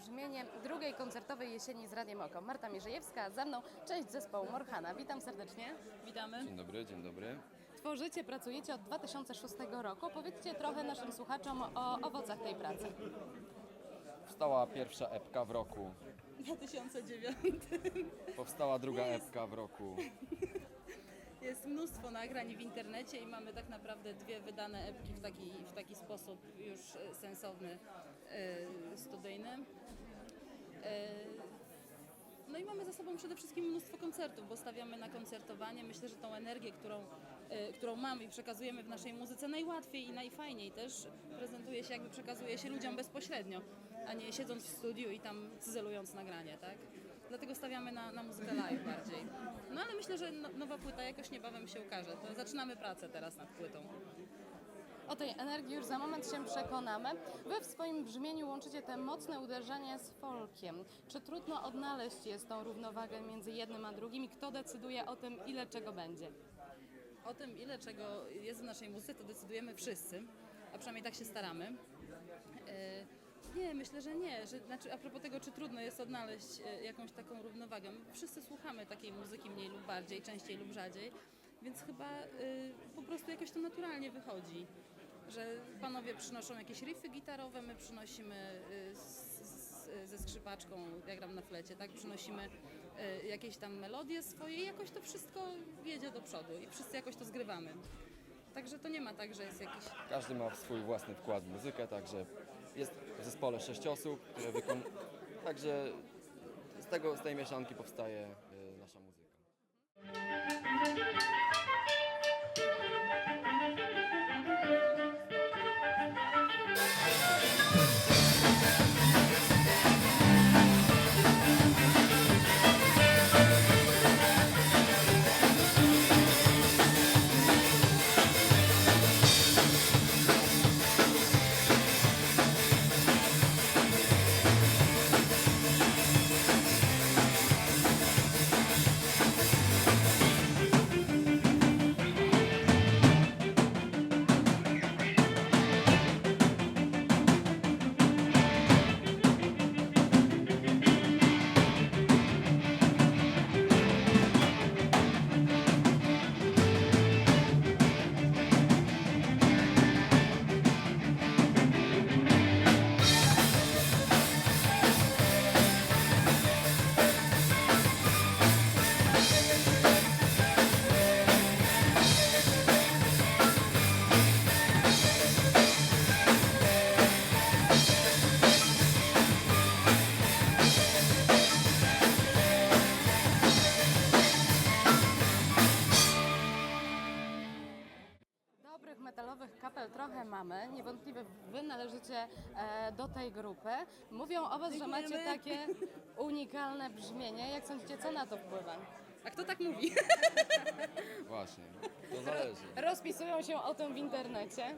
brzmienie drugiej koncertowej jesieni z Radiem Oko. Marta Mierzejewska, za mną część zespołu Morhana. Witam serdecznie. Witamy. Dzień dobry, dzień dobry. Tworzycie, pracujecie od 2006 roku. Powiedzcie trochę naszym słuchaczom o owocach tej pracy. Powstała pierwsza epka w roku. 2009. Powstała druga epka w roku. Jest mnóstwo nagrań w internecie i mamy tak naprawdę dwie wydane epki w taki, w taki sposób już e, sensowny, studyjny. E, No i mamy za sobą przede wszystkim mnóstwo koncertów, bo stawiamy na koncertowanie. Myślę, że tą energię, którą, e, którą mamy i przekazujemy w naszej muzyce najłatwiej i najfajniej też prezentuje się, jakby przekazuje się ludziom bezpośrednio, a nie siedząc w studiu i tam cyzelując nagranie, tak? Dlatego stawiamy na, na muzykę live bardziej. No ale myślę, że no, nowa płyta jakoś niebawem się ukaże. To zaczynamy pracę teraz nad płytą. O tej energii już za moment się przekonamy. Wy w swoim brzmieniu łączycie te mocne uderzenie z folkiem. Czy trudno odnaleźć jest tą równowagę między jednym a drugim i kto decyduje o tym, ile czego będzie? O tym, ile czego jest w naszej muzyce, to decydujemy wszyscy, a przynajmniej tak się staramy. E, Nie, myślę, że nie. Że, znaczy, a propos tego, czy trudno jest odnaleźć e, jakąś taką równowagę. My wszyscy słuchamy takiej muzyki mniej lub bardziej, częściej lub rzadziej, więc chyba e, po prostu jakoś to naturalnie wychodzi. Że panowie przynoszą jakieś riffy gitarowe, my przynosimy e, z, z, ze skrzypaczką, ja gram na flecie, tak? Przynosimy e, jakieś tam melodie swoje i jakoś to wszystko jedzie do przodu i wszyscy jakoś to zgrywamy. Także to nie ma tak, że jest jakiś Każdy ma swój własny wkład w muzykę, także jest w zespole sześć osób, które wykon... Także z, tego, z tej mieszanki powstaje e, do tej grupy. Mówią o was, że macie takie unikalne brzmienie. Jak sądzicie, co na to wpływa? A kto tak mówi? Właśnie, to zależy. Rozpisują się o tym w internecie.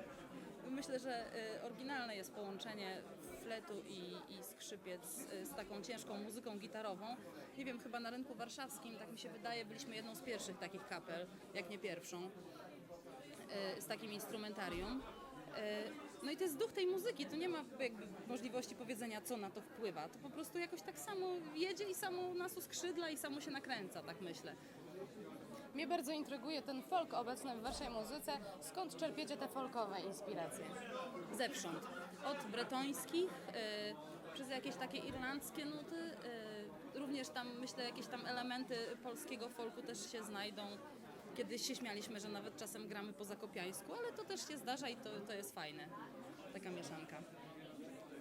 Myślę, że y, oryginalne jest połączenie fletu i, i skrzypiec y, z taką ciężką muzyką gitarową. Nie wiem, chyba na rynku warszawskim, tak mi się wydaje, byliśmy jedną z pierwszych takich kapel, jak nie pierwszą, y, z takim instrumentarium. Y, No i to jest duch tej muzyki, tu nie ma jakby możliwości powiedzenia, co na to wpływa. To po prostu jakoś tak samo jedzie i samo nas uskrzydla i samo się nakręca, tak myślę. Mnie bardzo intryguje ten folk obecny w waszej muzyce. Skąd czerpiecie te folkowe inspiracje? zewsząd. Od bretońskich, y, przez jakieś takie irlandzkie nuty, y, również tam myślę jakieś tam elementy polskiego folku też się znajdą. Kiedyś się śmialiśmy, że nawet czasem gramy po zakopiańsku, ale to też się zdarza i to, to jest fajne. Taka mieszanka.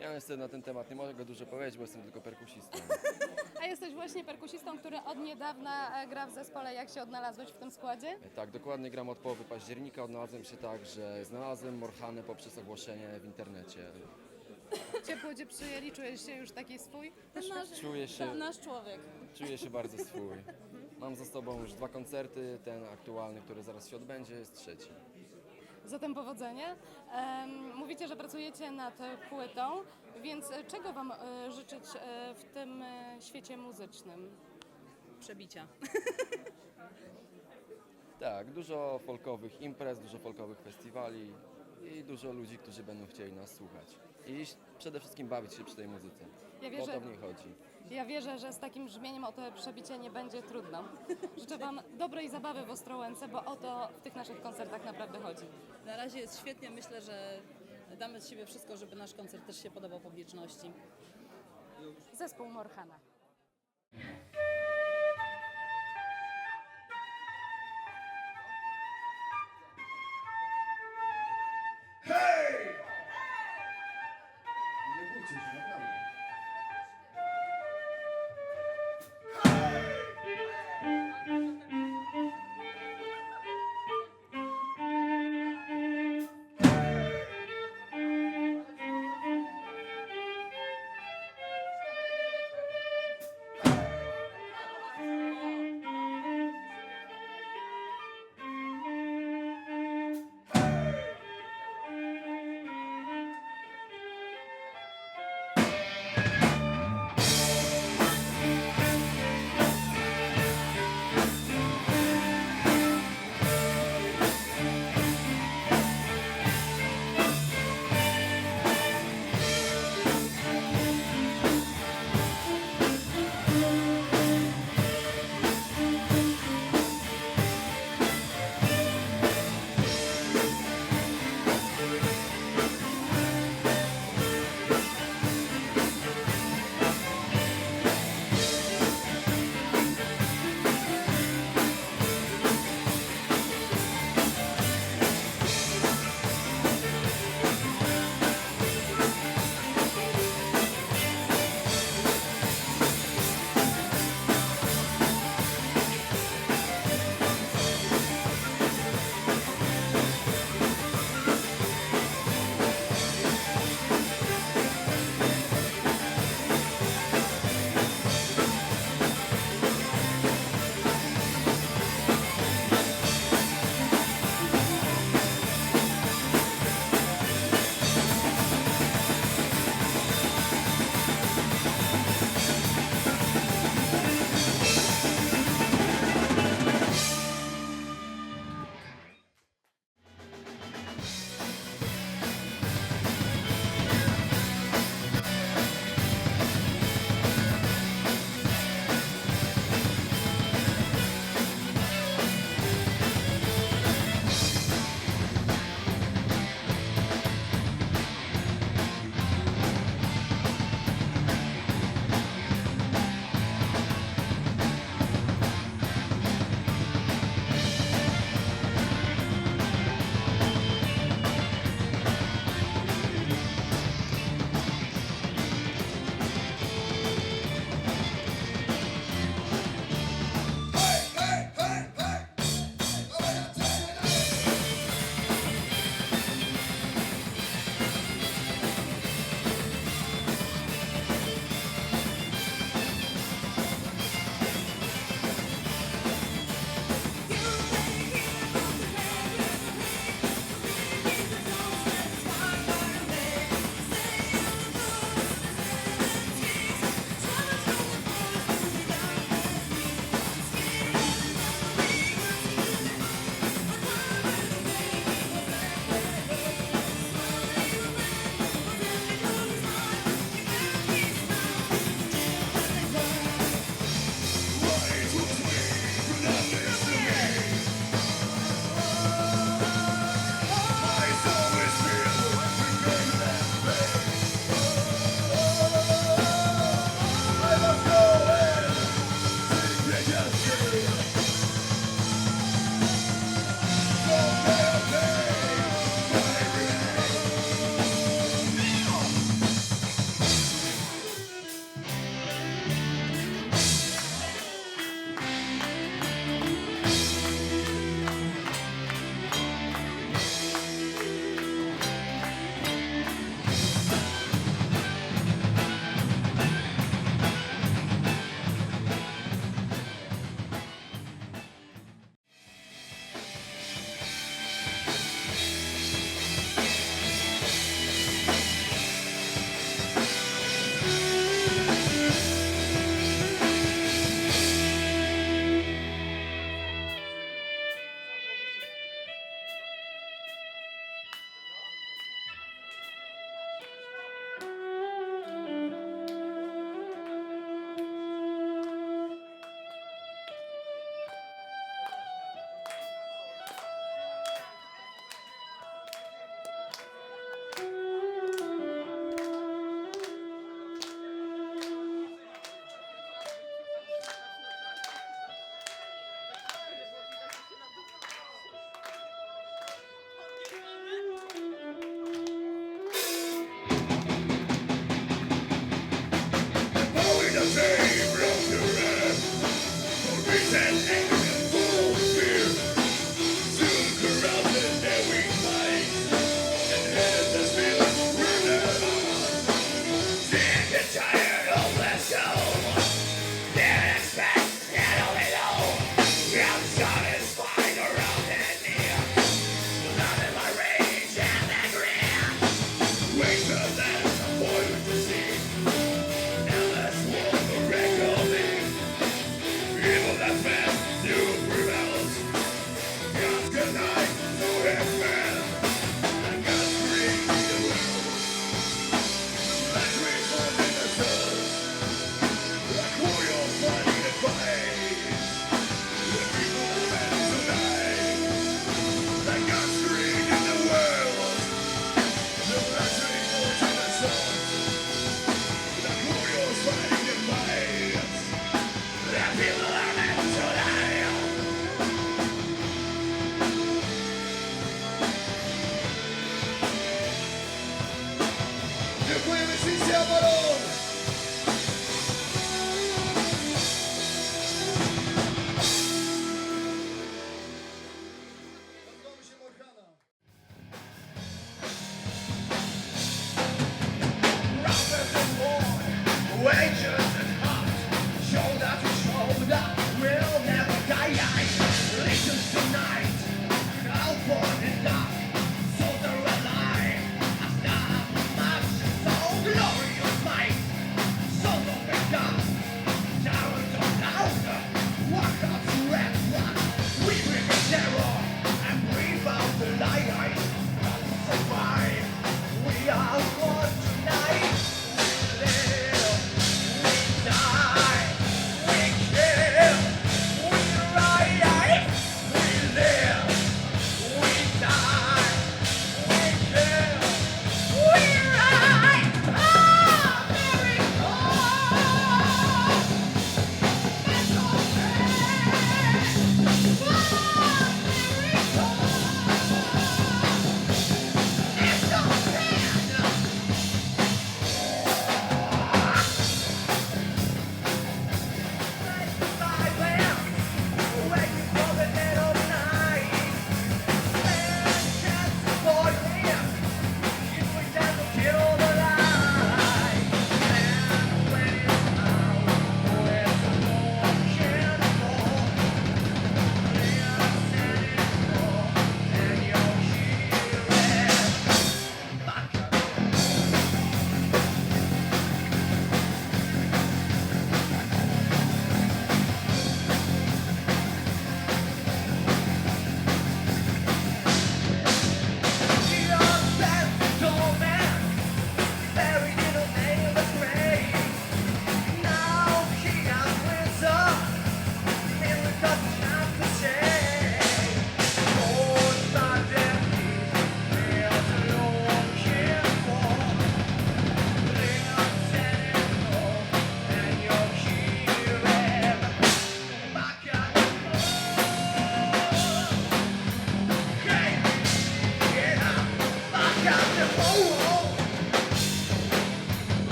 Ja niestety na ten temat nie mogę dużo powiedzieć, bo jestem tylko perkusistą. A jesteś właśnie perkusistą, który od niedawna e, gra w zespole. Jak się odnalazłeś w tym składzie? Tak, dokładnie gram od połowy października. Odnalazłem się tak, że znalazłem Morhany poprzez ogłoszenie w internecie. Ciepło cię przyjęli, czujesz się już taki swój? Ten nasz, Czuję się, ten nasz człowiek. czuję się bardzo swój. Mam za sobą już dwa koncerty, ten aktualny, który zaraz się odbędzie, jest trzeci. Zatem powodzenia. Em, mówicie, że pracujecie nad płytą, więc czego Wam e, życzyć e, w tym e, świecie muzycznym? Przebicia. Tak, dużo folkowych imprez, dużo folkowych festiwali i dużo ludzi, którzy będą chcieli nas słuchać. I przede wszystkim bawić się przy tej muzyce. Ja wierzę, to w niej chodzi. ja wierzę, że z takim brzmieniem o to przebicie nie będzie trudno. Życzę Wam dobrej zabawy w Ostrołęce, bo o to w tych naszych koncertach naprawdę chodzi. Na razie jest świetnie, myślę, że damy z siebie wszystko, żeby nasz koncert też się podobał publiczności. Zespół Morhana.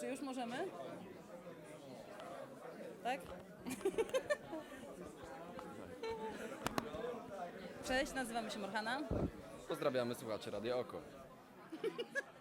Czy już możemy? Tak? Cześć, nazywamy się Morhana. Pozdrawiamy słuchacze Radio Oko.